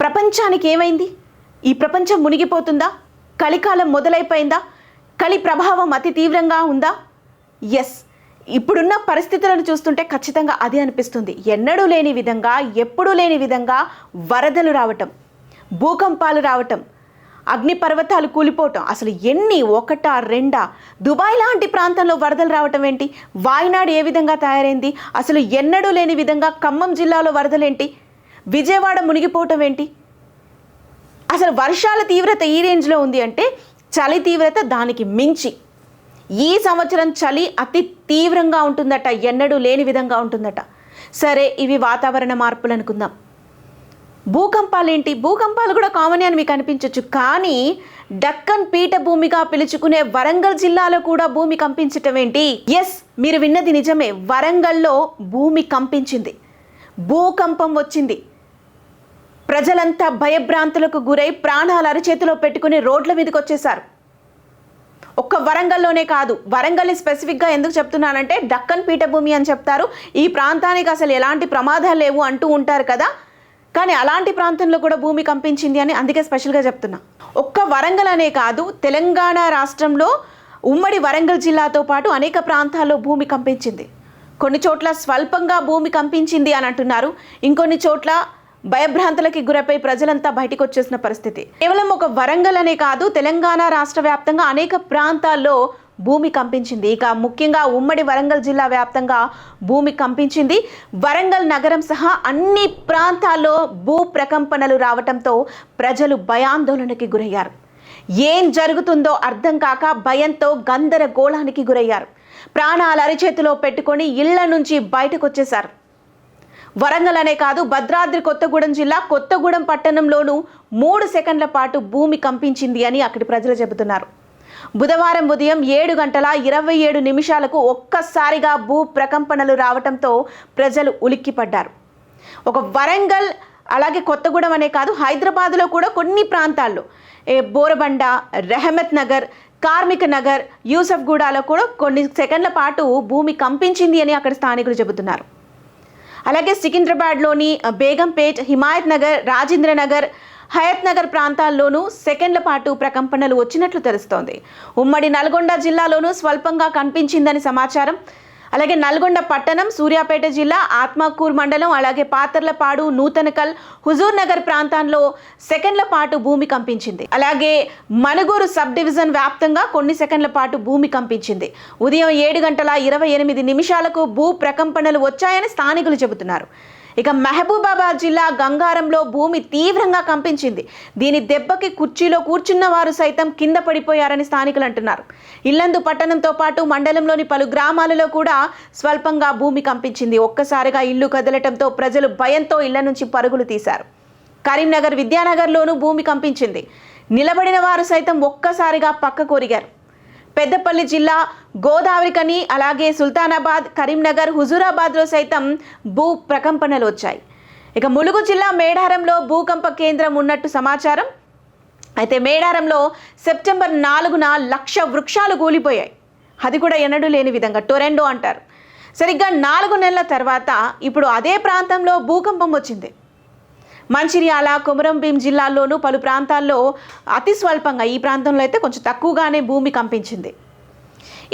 ప్రపంచానికి ఏమైంది? ఈ ప్రపంచం మునిగిపోతుందా? కలికాలం మొదలైపోయిందా? కలి ప్రభావం అతి తీవ్రంగా ఉందా? ఎస్ ఇప్పుడున్న పరిస్థితులను చూస్తుంటే ఖచ్చితంగా అదే అనిపిస్తుంది. ఎన్నడూ లేని విధంగా ఎప్పుడూ లేని విధంగా వరదలు రావటం భూకంపాలు రావటం అగ్నిపర్వతాలు కూలిపోవటం. అసలు ఎన్ని ఒకటా రెండా? దుబాయ్ లాంటి ప్రాంతంలో వరదలు రావటం ఏంటి? వాయనాడు ఏ విధంగా తయారైంది? అసలు ఎన్నడూ లేని విధంగా ఖమ్మం జిల్లాలో వరదలేంటి? విజయవాడ మునిగిపోవటం ఏంటి? అసలు వర్షాల తీవ్రత ఈ రేంజ్లో ఉంది అంటే చలి తీవ్రత దానికి మించి. ఈ సంవత్సరం చలి అతి తీవ్రంగా ఉంటుందట ఎన్నడూ లేని విధంగా ఉంటుందట. సరే ఇవి వాతావరణ మార్పులు అనుకుందాం. భూకంపాలు ఏంటి? భూకంపాలు కూడా కామన్ అని మీకు అనిపించవచ్చు కానీ డక్కన్ పీఠభూమిగా పిలుచుకునే వరంగల్ జిల్లాలో కూడా భూమి కంపించటం ఏంటి? ఎస్ మీరు విన్నది నిజమే. వరంగల్లో భూమి కంపించింది. భూకంపం వచ్చింది. ప్రజలంతా భయభ్రాంతులకు గురై ప్రాణాలు అరిచేతిలో పెట్టుకుని రోడ్ల మీదకి వచ్చేసారు ఒక్క వరంగల్లోనే కాదు వరంగల్ స్పెసిఫిక్గా ఎందుకు చెప్తున్నానంటే డక్కన్ పీఠభూమి అని చెప్తారు. ఈ ప్రాంతానికి అసలు ఎలాంటి ప్రమాదాలు లేవు అంటూ ఉంటారు కదా. కానీ అలాంటి ప్రాంతంలో కూడా భూమి కంపించింది అని అందుకే స్పెషల్గా చెప్తున్నా. ఒక్క వరంగల్ అనే కాదు తెలంగాణ రాష్ట్రంలో ఉమ్మడి వరంగల్ జిల్లాతో పాటు అనేక ప్రాంతాల్లో భూమి కంపించింది. కొన్ని చోట్ల స్వల్పంగా భూమి కంపించింది అని అంటున్నారు. ఇంకొన్ని చోట్ల భయభ్రాంతులకి గురపై ప్రజలంతా బయటకొచ్చేసిన వచ్చేసిన పరిస్థితి. కేవలం ఒక వరంగల్ అనే కాదు తెలంగాణ రాష్ట్ర వ్యాప్తంగా అనేక ప్రాంతాల్లో భూమి కంపించింది. ఇక ముఖ్యంగా ఉమ్మడి వరంగల్ జిల్లా వ్యాప్తంగా భూమి కంపించింది. వరంగల్ నగరం సహా అన్ని ప్రాంతాల్లో భూ ప్రకంపనలు రావటంతో ప్రజలు భయాందోళనకి గురయ్యారు. ఏం జరుగుతుందో అర్థం కాక భయంతో గందరగోళానికి గురయ్యారు. ప్రాణాలు అరిచేతిలో పెట్టుకొని ఇళ్ళ నుంచి బయటకు వచ్చేశారు వరంగల్ అనే కాదు భద్రాద్రి కొత్తగూడెం జిల్లా కొత్తగూడెం పట్టణంలోనూ మూడు సెకండ్ల పాటు భూమి కంపించింది అని అక్కడి ప్రజలు చెబుతున్నారు. బుధవారం ఉదయం ఏడు గంటల ఇరవై ఏడు నిమిషాలకు ఒక్కసారిగా భూ ప్రకంపనలు రావటంతో ప్రజలు ఉలిక్కిపడ్డారు. ఒక వరంగల్ అలాగే కొత్తగూడెం అనే కాదు హైదరాబాద్లో కూడా కొన్ని ప్రాంతాల్లో ఏ బోరబండ రెహమత్ నగర్ కార్మిక నగర్ యూసఫ్గూడలో కూడా కొన్ని సెకండ్ల పాటు భూమి కంపించింది అని అక్కడ స్థానికులు చెబుతున్నారు. అలాగే సికింద్రాబాద్లోని బేగంపేట్ హిమాయత్ నగర్ రాజేంద్ర నగర్ హయత్ నగర్ ప్రాంతాల్లోనూ సెకండ్ల పాటు ప్రకంపనలు వచ్చినట్లు తెలుస్తోంది. ఉమ్మడి నల్గొండ జిల్లాలోనూ స్వల్పంగా కనిపించిందని సమాచారం. అలాగే నల్గొండ పట్టణం సూర్యాపేట జిల్లా ఆత్మకూర్ మండలం అలాగే పాతర్లపాడు నూతనకల్ హుజూర్ నగర్ ప్రాంతాల్లో సెకండ్ల పాటు భూమి కంపించింది. అలాగే మనుగూరు సబ్ డివిజన్ వ్యాప్తంగా కొన్ని సెకండ్ల పాటు భూమి కంపించింది. ఉదయం ఏడు గంటల ఇరవై ఎనిమిది నిమిషాలకు భూ ప్రకంపనలు వచ్చాయని స్థానికులు చెబుతున్నారు. ఇక మహబూబాబాద్ జిల్లా గంగారంలో భూమి తీవ్రంగా కంపించింది. దీని దెబ్బకి కుర్చీలో కూర్చున్న వారు సైతం కింద పడిపోయారని స్థానికులు అంటున్నారు. ఇల్లందు పట్టణంతో పాటు మండలంలోని పలు గ్రామాలలో కూడా స్వల్పంగా భూమి కంపించింది. ఒక్కసారిగా ఇల్లు కదలటంతో ప్రజలు భయంతో ఇళ్ళ నుంచి పరుగులు తీశారు. కరీంనగర్ విద్యానగర్లోనూ భూమి కంపించింది. నిలబడిన వారు సైతం ఒక్కసారిగా పక్క కొరిగారు పెద్దపల్లి జిల్లా గోదావరికని అలాగే సుల్తానాబాద్ కరీంనగర్ హుజూరాబాద్లో సైతం భూ ప్రకంపనలు వచ్చాయి. ఇక ములుగు జిల్లా మేడారంలో భూకంప కేంద్రం ఉన్నట్టు సమాచారం. అయితే మేడారంలో సెప్టెంబర్ నాలుగున లక్ష వృక్షాలు కూలిపోయాయి. అది కూడా ఎన్నడూ లేని విధంగా టొరెండో అంటారు. సరిగ్గా నాలుగు నెలల తర్వాత ఇప్పుడు అదే ప్రాంతంలో భూకంపం వచ్చింది. మంచిర్యాల కొమరంభీం జిల్లాల్లోనూ పలు ప్రాంతాల్లో అతి స్వల్పంగా ఈ ప్రాంతంలో అయితే కొంచెం తక్కువగానే భూమి కంపించింది.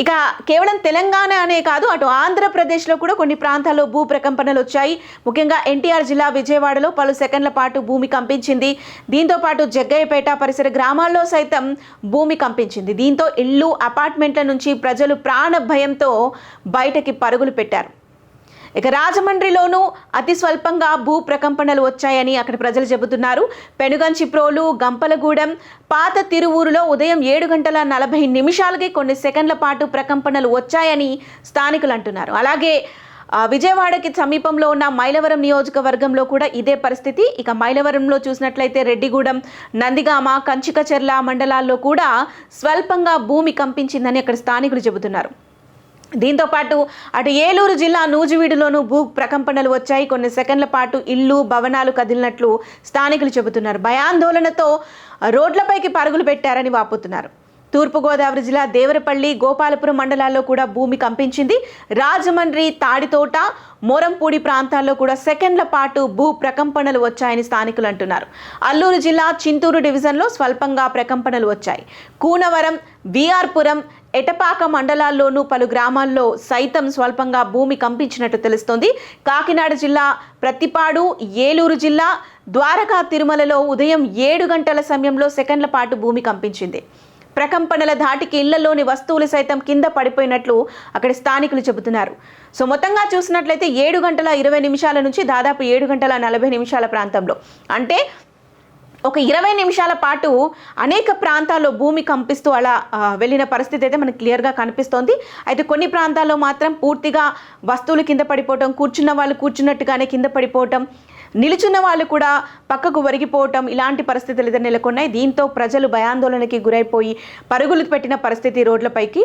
ఇక కేవలం తెలంగాణ అనే కాదు అటు ఆంధ్రప్రదేశ్లో కూడా కొన్ని ప్రాంతాల్లో భూ ప్రకంపనలు వచ్చాయి. ముఖ్యంగా ఎన్టీఆర్ జిల్లా విజయవాడలో పలు సెకండ్ల పాటు భూమి కంపించింది. దీంతో పాటు జగ్గయ్యపేట పరిసర గ్రామాల్లో సైతం భూమి కంపించింది. దీంతో ఇళ్ళు అపార్ట్మెంట్ల నుంచి ప్రజలు ప్రాణ భయంతో బయటకి పరుగులు పెట్టారు. ఇక రాజమండ్రిలోనూ అతి స్వల్పంగా భూ ప్రకంపనలు వచ్చాయని అక్కడ ప్రజలు చెబుతున్నారు. పెనుగంచిప్రోలు గంపలగూడెం పాత తిరువూరులో ఉదయం ఏడు గంటల నలభై నిమిషాలకి కొన్ని సెకండ్ల పాటు ప్రకంపనలు వచ్చాయని స్థానికులు అంటున్నారు. అలాగే విజయవాడకి సమీపంలో ఉన్న మైలవరం నియోజకవర్గంలో కూడా ఇదే పరిస్థితి. ఇక మైలవరంలో చూసినట్లయితే రెడ్డిగూడెం నందిగామ కంచికచెర్ల మండలాల్లో కూడా స్వల్పంగా భూమి కంపించిందని అక్కడ స్థానికులు చెబుతున్నారు. దీంతో పాటు అటు ఏలూరు జిల్లా నూజివీడులోనూ భూ ప్రకంపనలు వచ్చాయి. కొన్ని సెకండ్ల పాటు ఇల్లు భవనాలు కదిలినట్లు స్థానికులు చెబుతున్నారు. భయాందోళనతో రోడ్లపైకి పరుగులు పెట్టారని వాపోతున్నారు. తూర్పుగోదావరి జిల్లా దేవరపల్లి గోపాలపురం మండలాల్లో కూడా భూమి కంపించింది. రాజమండ్రి తాడితోట మోరంపూడి ప్రాంతాల్లో కూడా సెకండ్ల పాటు భూ ప్రకంపనలు వచ్చాయని స్థానికులు అంటున్నారు. అల్లూరు జిల్లా చింతూరు డివిజన్లో స్వల్పంగా ప్రకంపనలు వచ్చాయి. కూనవరం విఆర్పురం ఎటపాక మండలాల్లోనూ పలు గ్రామాల్లో సైతం స్వల్పంగా భూమి కంపించినట్టు తెలుస్తోంది. కాకినాడ జిల్లా ప్రతిపాడు ఏలూరు జిల్లా ద్వారకా తిరుమలలో ఉదయం ఏడు గంటల సమయంలో సెకండ్ల పాటు భూమి కంపించింది. ప్రకంపనల ధాటికి ఇళ్ళలోని వస్తువులు సైతం కింద పడిపోయినట్లు అక్కడ స్థానికులు చెబుతున్నారు. సో మొత్తంగా చూసినట్లయితే ఏడు గంటల ఇరవై నిమిషాల నుంచి దాదాపు ఏడు గంటల నలభై నిమిషాల ప్రాంతంలో. అంటే ఒక ఇరవై నిమిషాల పాటు అనేక ప్రాంతాల్లో భూమి కంపిస్తూ అలా వెళ్ళిన పరిస్థితి అయితే మనకు క్లియర్గా కనిపిస్తోంది. అయితే కొన్ని ప్రాంతాల్లో మాత్రం పూర్తిగా వస్తువులు కింద పడిపోవటం కూర్చున్న వాళ్ళు కూర్చున్నట్టుగానే కింద పడిపోవటం నిలుచున్న వాళ్ళు కూడా పక్కకు ఒరిగిపోవటం ఇలాంటి పరిస్థితులు అయితే నెలకొన్నాయి. దీంతో ప్రజలు భయాందోళనకి గురైపోయి పరుగులు పెట్టిన పరిస్థితి రోడ్లపైకి.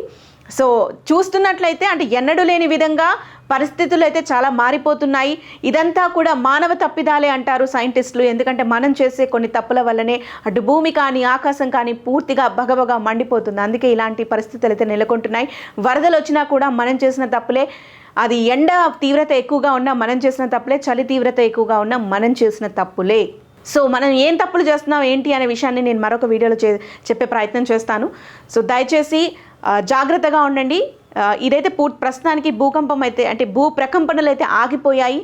సో చూస్తున్నట్లయితే అంటే ఎన్నడూ లేని విధంగా పరిస్థితులు అయితే చాలా మారిపోతున్నాయి. ఇదంతా కూడా మానవ తప్పిదాలే అంటారు సైంటిస్టులు. ఎందుకంటే మనం చేసే కొన్ని తప్పుల వల్లనే అటు భూమి కానీ ఆకాశం కానీ పూర్తిగా భగభగా మండిపోతుంది. అందుకే ఇలాంటి పరిస్థితులు అయితే నెలకొంటున్నాయి. వరదలు వచ్చినా కూడా మనం చేసిన తప్పులే. అది ఎండ తీవ్రత ఎక్కువగా ఉన్నా మనం చేసిన తప్పులే చలి తీవ్రత ఎక్కువగా ఉన్నా మనం చేసిన తప్పులే. సో మనం ఏం తప్పులు చేస్తున్నాం ఏంటి అనే విషయాన్ని నేను మరొక వీడియోలో చే చెప్పే ప్రయత్నం చేస్తాను. సో దయచేసి జాగ్రత్తగా ఉండండి. ఇదైతే పూర్తి ప్రస్తుతానికి భూకంపం అయితే అంటే భూ ప్రకంపనలు అయితే ఆగిపోయాయి.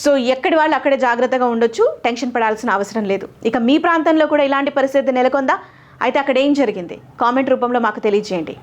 సో ఎక్కడి వాళ్ళు అక్కడే జాగ్రత్తగా ఉండొచ్చు. టెన్షన్ పడాల్సిన అవసరం లేదు. ఇక మీ ప్రాంతంలో కూడా ఇలాంటి పరిస్థితి నెలకొందా? అయితే అక్కడ ఏం జరిగింది? కామెంట్ రూపంలో మాకు తెలియజేయండి.